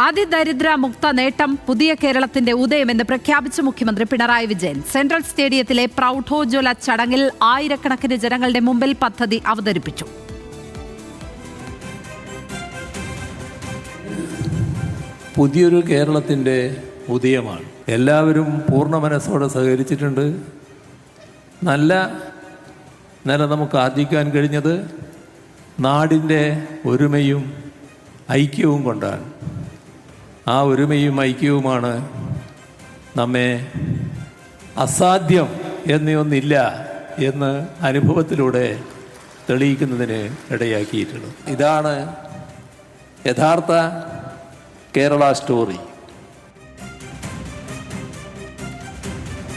അതിദരിദ്ര മുക്ത നേട്ടം പുതിയ കേരളത്തിന്റെ ഉദയമെന്ന് പ്രഖ്യാപിച്ച മുഖ്യമന്ത്രി പിണറായി വിജയൻ. സെൻട്രൽ സ്റ്റേഡിയത്തിലെ പ്രൗഢോജ്വല ചടങ്ങിൽ ആയിരക്കണക്കിന് ജനങ്ങളുടെ മുമ്പിൽ പദ്ധതി അവതരിപ്പിച്ചു. പുതിയൊരു കേരളത്തിന്റെ ഉദയമാണ്. എല്ലാവരും പൂർണ മനസ്സോടെ സഹകരിച്ചിട്ടുണ്ട്. നല്ല നില നമുക്ക് ആർജിക്കാൻ കഴിഞ്ഞത് നാടിന്റെ ഒരുമയും ഐക്യവും കൊണ്ടാണ്. ആ ഒരുമയും ഐക്യവുമാണ് നമ്മെ അസാധ്യം എന്നൊന്നില്ല എന്ന് അനുഭവത്തിലൂടെ തെളിയിക്കുന്നതിന് ഇടയാക്കിയിട്ടുള്ളത് ഇതാണ് യഥാർത്ഥ കേരള സ്റ്റോറി.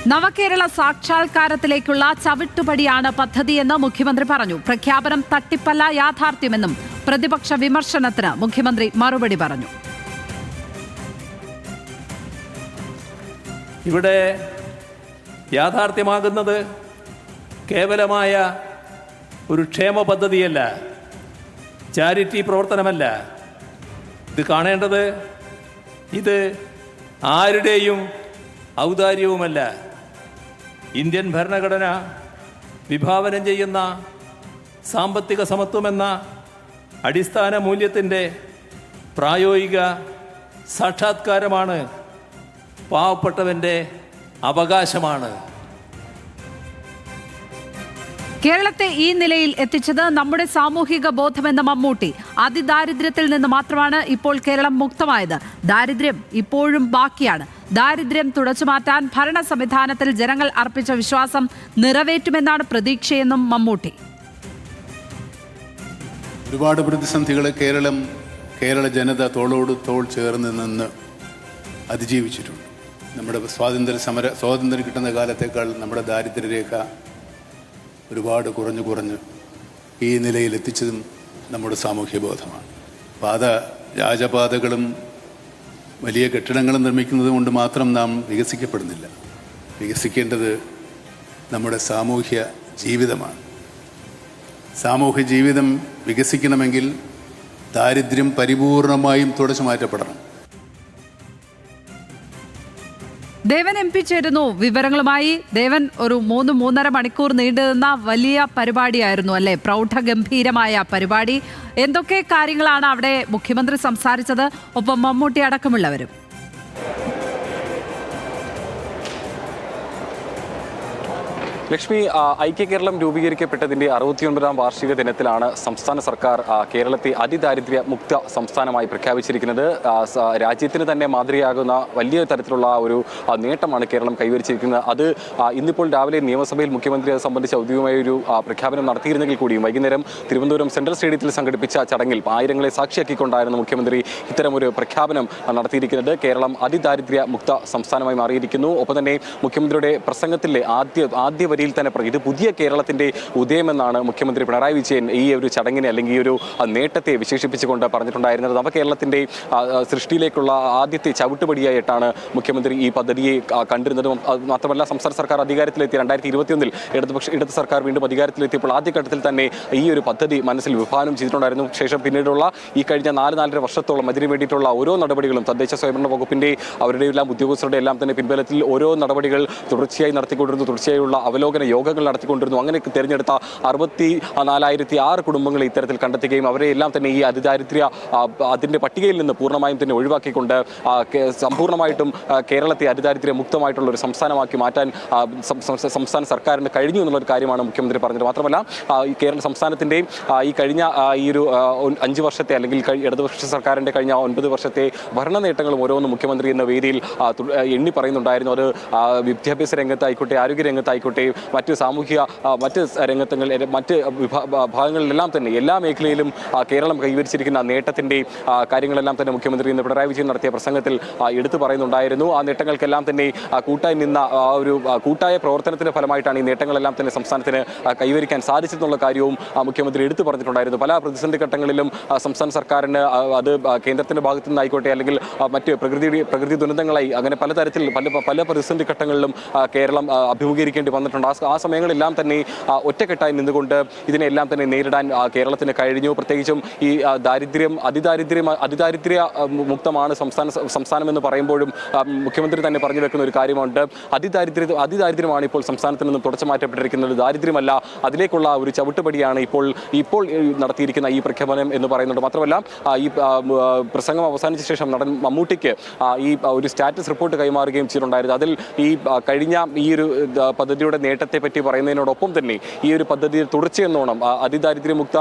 നവകേരള സാക്ഷാത്കാരത്തിലേക്കുള്ള ചവിട്ടുപടിയാണ് പദ്ധതിയെന്ന് മുഖ്യമന്ത്രി പറഞ്ഞു. പ്രഖ്യാപനം തട്ടിപ്പല്ല യാഥാർത്ഥ്യമെന്നും പ്രതിപക്ഷ വിമർശനത്തിന് മുഖ്യമന്ത്രി മറുപടി പറഞ്ഞു. ഇവിടെ യാഥാർത്ഥ്യമാകുന്നത് കേവലമായ ഒരു ക്ഷേമ പദ്ധതിയല്ല ചാരിറ്റി പ്രവർത്തനമല്ല. ഇത് കാണേണ്ടത് ഇത് ആരുടെയും ഔദാര്യവുമല്ല. ഇന്ത്യൻ ഭരണഘടന വിഭാവനം ചെയ്യുന്ന സാമ്പത്തിക സമത്വമെന്ന അടിസ്ഥാന മൂല്യത്തിന്റെ പ്രായോഗിക സാക്ഷാത്കാരമാണ് പാവപ്പെട്ടവന്റെ അവകാശമാണ്. കേരളത്തെ ഈ നിലയിൽ എത്തിച്ചത് നമ്മുടെ സാമൂഹിക ബോധമെന്ന മമ്മൂട്ടി. അതിദാരിദ്ര്യത്തിൽ നിന്ന് മാത്രമാണ് ഇപ്പോൾ കേരളം മുക്തമായത്. ദാരിദ്ര്യം ഇപ്പോഴും ബാക്കിയാണ്. ദാരിദ്ര്യം തുടച്ചുമാറ്റാൻ ഭരണ സംവിധാനത്തിൽ ജനങ്ങൾ അർപ്പിച്ച വിശ്വാസം നിറവേറ്റുമെന്നാണ് പ്രതീക്ഷയെന്നും മമ്മൂട്ടി. ഒരുപാട് പ്രതിസന്ധികൾ കേരളം കേരള ജനത തോളോട് തോൾ ചേർന്ന് നിന്ന് അതിജീവിച്ചിട്ടുണ്ട്. നമ്മുടെ സ്വാതന്ത്ര്യ സമര സ്വാതന്ത്ര്യം കിട്ടുന്ന കാലത്തേക്കാൾ നമ്മുടെ ദാരിദ്ര്യരേഖ ഒരുപാട് കുറഞ്ഞു കുറഞ്ഞ് ഈ നിലയിൽ എത്തിച്ചതും നമ്മുടെ സാമൂഹ്യബോധമാണ്. പാത രാജപാതകളും വലിയ കെട്ടിടങ്ങളും നിർമ്മിക്കുന്നത് കൊണ്ട് മാത്രം നാം വികസിക്കപ്പെടുന്നില്ല. വികസിക്കേണ്ടത് നമ്മുടെ സാമൂഹ്യ ജീവിതമാണ്. സാമൂഹ്യ ജീവിതം വികസിക്കണമെങ്കിൽ ദാരിദ്ര്യം പരിപൂർണമായും തുടച്ചു മാറ്റപ്പെടണം. ദേവൻ എം പി ചേരുന്നു. വിവരങ്ങളുമായി ദേവൻ ഒരു മൂന്ന് മൂന്നര മണിക്കൂർ നീണ്ടുനിന്ന വലിയ പരിപാടിയായിരുന്നു അല്ലെ? പ്രൗഢഗംഭീരമായ പരിപാടി. എന്തൊക്കെ കാര്യങ്ങളാണ് അവിടെ മുഖ്യമന്ത്രി സംസാരിച്ചത്? ഒപ്പം മമ്മൂട്ടി അടക്കമുള്ളവരും. ലക്ഷ്മി ഐക്യ കേരളം രൂപീകരിക്കപ്പെട്ടതിന്റെ അറുപത്തിയൊൻപതാം വാർഷിക ദിനത്തിലാണ് സംസ്ഥാന സർക്കാർ കേരളത്തെ അതിദാരിദ്ര്യ മുക്ത സംസ്ഥാനമായി പ്രഖ്യാപിച്ചിരിക്കുന്നത്. രാജ്യത്തിന് തന്നെ മാതൃകയാകുന്ന വലിയ തരത്തിലുള്ള ഒരു നേട്ടമാണ് കേരളം കൈവരിച്ചിരിക്കുന്നത്. അത് ഇന്നിപ്പോൾ രാവിലെ നിയമസഭയിൽ മുഖ്യമന്ത്രി അത് സംബന്ധിച്ച് ഔദ്യോഗികമായ ഒരു പ്രഖ്യാപനം നടത്തിയിരുന്നെങ്കിൽ കൂടിയും വൈകുന്നേരം തിരുവനന്തപുരം സെൻട്രൽ സ്റ്റേഡിയത്തിൽ സംഘടിപ്പിച്ച ചടങ്ങിൽ ആയിരങ്ങളെ സാക്ഷിയാക്കിക്കൊണ്ടായിരുന്നു മുഖ്യമന്ത്രി ഇത്തരമൊരു പ്രഖ്യാപനം നടത്തിയിരിക്കുന്നത്. കേരളം അതിദാരിദ്ര്യ മുക്ത സംസ്ഥാനമായി മാറിയിരിക്കുന്നു. ഒപ്പം തന്നെ മുഖ്യമന്ത്രിയുടെ പ്രസംഗത്തിലെ ആദ്യ ആദ്യ വരിയിൽ തന്നെ പറഞ്ഞു. ഇത് പുതിയ കേരളത്തിന്റെ ഉദയമെന്നാണ് മുഖ്യമന്ത്രി പിണറായി വിജയൻ ഈ ഒരു ചടങ്ങിനെ അല്ലെങ്കിൽ ഈ ഒരു നേട്ടത്തെ വിശേഷിപ്പിച്ചുകൊണ്ട് പറഞ്ഞിട്ടുണ്ടായിരുന്നത്. നവകേരളത്തിന്റെ സൃഷ്ടിയിലേക്കുള്ള ആദ്യത്തെ ചവിട്ടുപടിയായിട്ടാണ് മുഖ്യമന്ത്രി ഈ പദ്ധതിയെ കണ്ടിരുന്നത്. മാത്രമല്ല സംസ്ഥാന സർക്കാർ അധികാരത്തിലെത്തി രണ്ടായിരത്തി ഇരുപത്തിയൊന്നിൽ ഇടതുപക്ഷ ഇടത് സർക്കാർ വീണ്ടും അധികാരത്തിലെത്തിയപ്പോൾ ആദ്യഘട്ടത്തിൽ തന്നെ ഈ ഒരു പദ്ധതി മനസ്സിൽ വിഭാവനം ചെയ്തിട്ടുണ്ടായിരുന്നു. ശേഷം പിന്നീടുള്ള ഈ കഴിഞ്ഞ നാല് നാലര വർഷത്തോളം അതിനു വേണ്ടിയിട്ടുള്ള ഓരോ നടപടികളും തദ്ദേശ സ്വയംഭരണ വകുപ്പിന്റെ അവരുടെ എല്ലാം ഉദ്യോഗസ്ഥരുടെ എല്ലാം തന്നെ പിൻബലത്തിൽ ഓരോ നടപടികൾ തുടർച്ചയായി നടത്തിക്കൊണ്ടിരുന്നു. തുടർച്ചയായുള്ള അവലോകന യോഗങ്ങൾ നടത്തിക്കൊണ്ടിരുന്നു. അങ്ങനെ തിരഞ്ഞെടുത്ത അറുപത്തി നാലായിരത്തി ആറ് കുടുംബങ്ങളെ ഇത്തരത്തിൽ കണ്ടെത്തുകയും അവരെ എല്ലാം തന്നെ ഈ അതിദാരിദ്ര്യ അതിന്റെ പട്ടികയിൽ നിന്ന് പൂർണമായും തന്നെ ഒഴിവാക്കിക്കൊണ്ട് സമ്പൂർണമായിട്ടും കേരളത്തെ അതിദാരിദ്ര്യ മുക്തമായിട്ടുള്ള ഒരു സംസ്ഥാനമാക്കി മാറ്റാൻ സംസ്ഥാന സർക്കാരിന് കഴിഞ്ഞു എന്നുള്ള ഒരു കാര്യമാണ് മുഖ്യമന്ത്രി പറഞ്ഞത്. മാത്രമല്ല ഈ കേരള സംസ്ഥാനത്തിന്റെ ഈ കഴിഞ്ഞ ഈ ഒരു അഞ്ച് വർഷത്തെ അല്ലെങ്കിൽ ഇടതുപക്ഷ സർക്കാരിന്റെ കഴിഞ്ഞ ഒൻപത് വർഷത്തെ ഭരണ നേട്ടങ്ങളും ഓരോന്നും മുഖ്യമന്ത്രി എന്ന വേദിയിൽ എണ്ണി പറയുന്നുണ്ടായിരുന്നു. അത് വിദ്യാഭ്യാസ രംഗത്തായിക്കോട്ടെ ആരോഗ്യ രംഗത്തായിക്കോട്ടെ മറ്റ് സാമൂഹിക മറ്റ് രംഗത്തുകൾ മറ്റ് ഭാഗങ്ങളിലെല്ലാം തന്നെ എല്ലാ മേഖലയിലും കേരളം കൈവരിച്ചിരിക്കുന്ന നേട്ടത്തിന്റെയും കാര്യങ്ങളെല്ലാം തന്നെ മുഖ്യമന്ത്രി ഇന്ന് പിണറായി വിജയൻ നടത്തിയ പ്രസംഗത്തിൽ എടുത്തു പറയുന്നുണ്ടായിരുന്നു. ആ നേട്ടങ്ങൾക്കെല്ലാം തന്നെ കൂട്ടായി നിന്ന ഒരു കൂട്ടായ പ്രവർത്തനത്തിന്റെ ഫലമായിട്ടാണ് ഈ നേട്ടങ്ങളെല്ലാം തന്നെ സംസ്ഥാനത്തിന് കൈവരിക്കാൻ സാധിച്ചെന്നുള്ള കാര്യവും മുഖ്യമന്ത്രി എടുത്തു പറഞ്ഞിട്ടുണ്ടായിരുന്നു. പല പ്രതിസന്ധി ഘട്ടങ്ങളിലും സംസ്ഥാന സർക്കാരിന് അത് കേന്ദ്രത്തിന്റെ ഭാഗത്തു നിന്നായിക്കോട്ടെ അല്ലെങ്കിൽ മറ്റ് പ്രകൃതി പ്രകൃതി ദുരന്തങ്ങളായി അങ്ങനെ പലതരത്തിൽ പല പല പ്രതിസന്ധി ഘട്ടങ്ങളിലും കേരളം അഭിമുഖീകരിക്കേണ്ടി വന്നിട്ടുണ്ട്. പറഞ്ഞിട്ടുണ്ട് ആ ആ സമയങ്ങളെല്ലാം തന്നെ ഒറ്റക്കെട്ടായി നിന്നുകൊണ്ട് ഇതിനെല്ലാം തന്നെ നേരിടാൻ കേരളത്തിന് കഴിഞ്ഞു. പ്രത്യേകിച്ചും ഈ ദാരിദ്ര്യം അതിദാരിദ്ര്യം അതിദാരിദ്ര്യ മുക്തമാണ് സംസ്ഥാന സംസ്ഥാനം എന്ന് പറയുമ്പോഴും മുഖ്യമന്ത്രി തന്നെ പറഞ്ഞു വെക്കുന്ന ഒരു കാര്യമുണ്ട്. അതിദാരിദ്ര്യ അതിദാരിദ്ര്യമാണ് ഇപ്പോൾ സംസ്ഥാനത്ത് നിന്നും തുടച്ചു മാറ്റപ്പെട്ടിരിക്കുന്നത്. ദാരിദ്ര്യമല്ല അതിലേക്കുള്ള ഒരു ചവിട്ടുപടിയാണ് ഇപ്പോൾ ഇപ്പോൾ നടത്തിയിരിക്കുന്ന ഈ പ്രഖ്യാപനം എന്ന് പറയുന്നുണ്ട് മാത്രമല്ല ഈ പ്രസംഗം അവസാനിച്ച ശേഷം നടൻ മമ്മൂട്ടിക്ക് ഈ ഒരു സ്റ്റാറ്റസ് റിപ്പോർട്ട് കൈമാറുകയും ചെയ്തിട്ടുണ്ടായിരുന്നു. അതിൽ ഈ കഴിഞ്ഞ ഈ ഒരു പദ്ധതിയുടെ നേട്ടത്തെ പറ്റി പറയുന്നതിനോടൊപ്പം തന്നെ ഈ ഒരു പദ്ധതി തുടർച്ചയെന്നോണം അതിദാരിദ്ര്യമുക്ത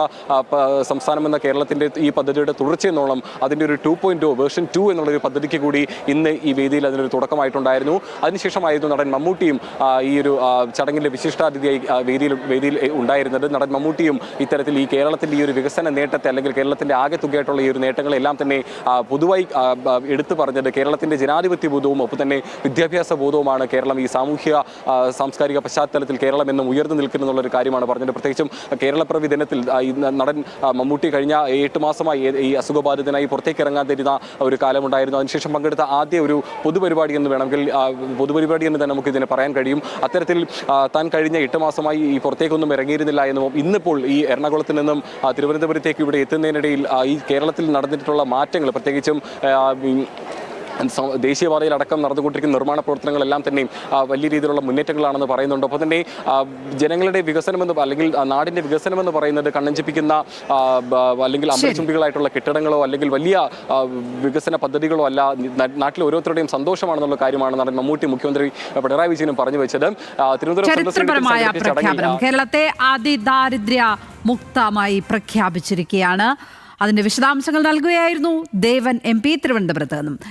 സംസ്ഥാനം എന്ന കേരളത്തിന്റെ ഈ പദ്ധതിയുടെ തുടർച്ചയെന്നോണം അതിന്റെ ഒരു ടു പോയിന്റ് വേർഷൻ ടു എന്നുള്ള ഒരു പദ്ധതിക്ക് കൂടി ഇന്ന് ഈ വേദിയിൽ അതിനൊരു തുടക്കമായിട്ടുണ്ടായിരുന്നു. അതിനുശേഷമായിരുന്നു നടൻ മമ്മൂട്ടിയും ഈ ഒരു ചടങ്ങിന്റെ വിശിഷ്ടാതിഥിയായി വേദിയിൽ വേദിയിൽ ഉണ്ടായിരുന്നത്. നടൻ മമ്മൂട്ടിയും ഇത്തരത്തിൽ ഈ കേരളത്തിന്റെ ഈ ഒരു വികസന നേട്ടത്തെ അല്ലെങ്കിൽ കേരളത്തിന്റെ ആകെ തുകയായിട്ടുള്ള ഈ ഒരു നേട്ടങ്ങളെല്ലാം തന്നെ പൊതുവായി എടുത്തു പറഞ്ഞത് കേരളത്തിന്റെ ജനാധിപത്യ ബോധവും ഒപ്പം തന്നെ വിദ്യാഭ്യാസ ബോധവുമാണ് കേരളം ഈ സാമൂഹ്യ സാംസ്കാരിക സാംസ്കാരിക പശ്ചാത്തലത്തിൽ കേരളം എന്നും ഉയർന്നു നിൽക്കുന്നു എന്നുള്ള ഒരു കാര്യമാണ് പറഞ്ഞത്. പ്രത്യേകിച്ചും കേരളപ്പിറവി ദിനത്തിൽ നടൻ മമ്മൂട്ടി കഴിഞ്ഞ എട്ട് മാസമായി ഈ അസുഖബാധിതനായി പുറത്തേക്ക് ഇറങ്ങാൻ തരുന്ന ഒരു കാലമുണ്ടായിരുന്നു. അതിനുശേഷം പങ്കെടുത്ത ആദ്യ ഒരു പൊതുപരിപാടി എന്ന് വേണമെങ്കിൽ പൊതുപരിപാടി എന്ന് തന്നെ നമുക്ക് ഇതിനെ പറയാൻ കഴിയും. അത്തരത്തിൽ താൻ കഴിഞ്ഞ എട്ട് മാസമായി ഈ പുറത്തേക്കൊന്നും ഇറങ്ങിയിരുന്നില്ല എന്നും ഇന്നിപ്പോൾ ഈ എറണാകുളത്ത് നിന്നും തിരുവനന്തപുരത്തേക്ക് ഇവിടെ എത്തുന്നതിനിടയിൽ ഈ കേരളത്തിൽ നടന്നിട്ടുള്ള മാറ്റങ്ങൾ പ്രത്യേകിച്ചും ദേശീയപാതയിലടക്കം നടന്നുകൊണ്ടിരിക്കുന്ന നിർമ്മാണ പ്രവർത്തനങ്ങളെല്ലാം തന്നെയും വലിയ രീതിയിലുള്ള മുന്നേറ്റങ്ങളാണെന്ന് പറയുന്നുണ്ട്. അപ്പോൾ തന്നെ ജനങ്ങളുടെ വികസനമെന്ന് അല്ലെങ്കിൽ നാടിന്റെ വികസനമെന്ന് വികസനം പറയുന്നത് കണ്ണഞ്ചിപ്പിക്കുന്ന അല്ലെങ്കിൽ അമരചുംബികളായിട്ടുള്ള കെട്ടിടങ്ങളോ അല്ലെങ്കിൽ വലിയ വികസന പദ്ധതികളോ അല്ല നാട്ടിലെ ഓരോരുത്തരുടെയും സന്തോഷമാണെന്നുള്ള കാര്യമാണ് നടൻ മമ്മൂട്ടി മുഖ്യമന്ത്രി പിണറായി വിജയനും പറഞ്ഞു വെച്ചത്. തിരുവനന്തപുരം കേരളത്തെ അതിദാരിദ്ര്യ മുക്തമായി പ്രഖ്യാപിച്ചിരിക്കുകയാണ്. അതിന്റെ വിശദാംശങ്ങൾ നൽകുകയായിരുന്നു ദേവൻ എം പി തിരുവനന്തപുരത്ത് നിന്നും.